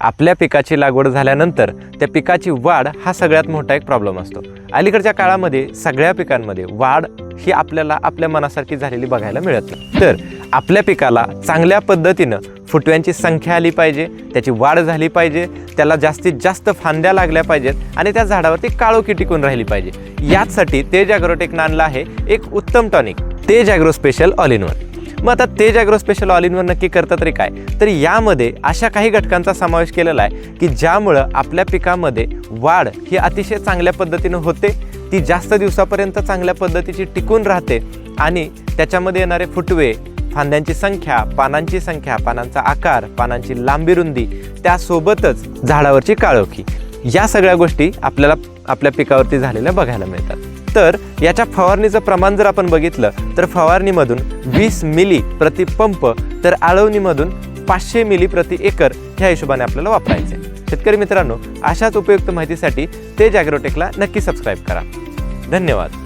आपल्या पिकाची लागवड झाल्यानंतर त्या पिकाची वाढ हा सगळ्यात मोठा एक प्रॉब्लेम असतो. अलीकडच्या काळामध्ये सगळ्या पिकांमध्ये वाढ ही आपल्याला आपल्या मनासारखी झालेली बघायला मिळत नाही. तर आपल्या पिकाला चांगल्या पद्धतीनं फुटव्यांची संख्या आली पाहिजे त्याची वाढ झाली पाहिजे त्याला जास्तीत जास्त फांद्या लागल्या पाहिजेत आणि त्या झाडावरती काळोखी टिकून राहिली पाहिजे. याचसाठी तेज ॲग्रोटेक आणलं आहे एक उत्तम tonic Tej agro special all in one मग आता Tej agro special all in one नक्की करतं तरी काय? तर यामध्ये अशा काही घटकांचा समावेश केलेला आहे की ज्यामुळं आपल्या पिकामध्ये वाढ ही अतिशय चांगल्या पद्धतीनं होते ती जास्त दिवसापर्यंत चांगल्या पद्धतीची टिकून राहते आणि त्याच्यामध्ये येणारे फुटवे फांद्यांची संख्या पानांची संख्या पानांचा आकार पानांची लांबी रुंदी त्यासोबतच झाडावरची काळोखी या सगळ्या गोष्टी आपल्याला आपल्या पिकावरती झालेल्या बघायला मिळतात. तर याच्या फवारणीचं प्रमाण जर आपण बघितलं तर फवारणीमधून वीस मिली प्रति पंप तर आळवणीमधून पाचशे मिली प्रति एकर ह्या हिशोबाने आपल्याला वापरायचे शेतकरी मित्रांनो अशाच उपयुक्त माहितीसाठी तेज ॲग्रोटेकला नक्की सबस्क्राईब करा. धन्यवाद.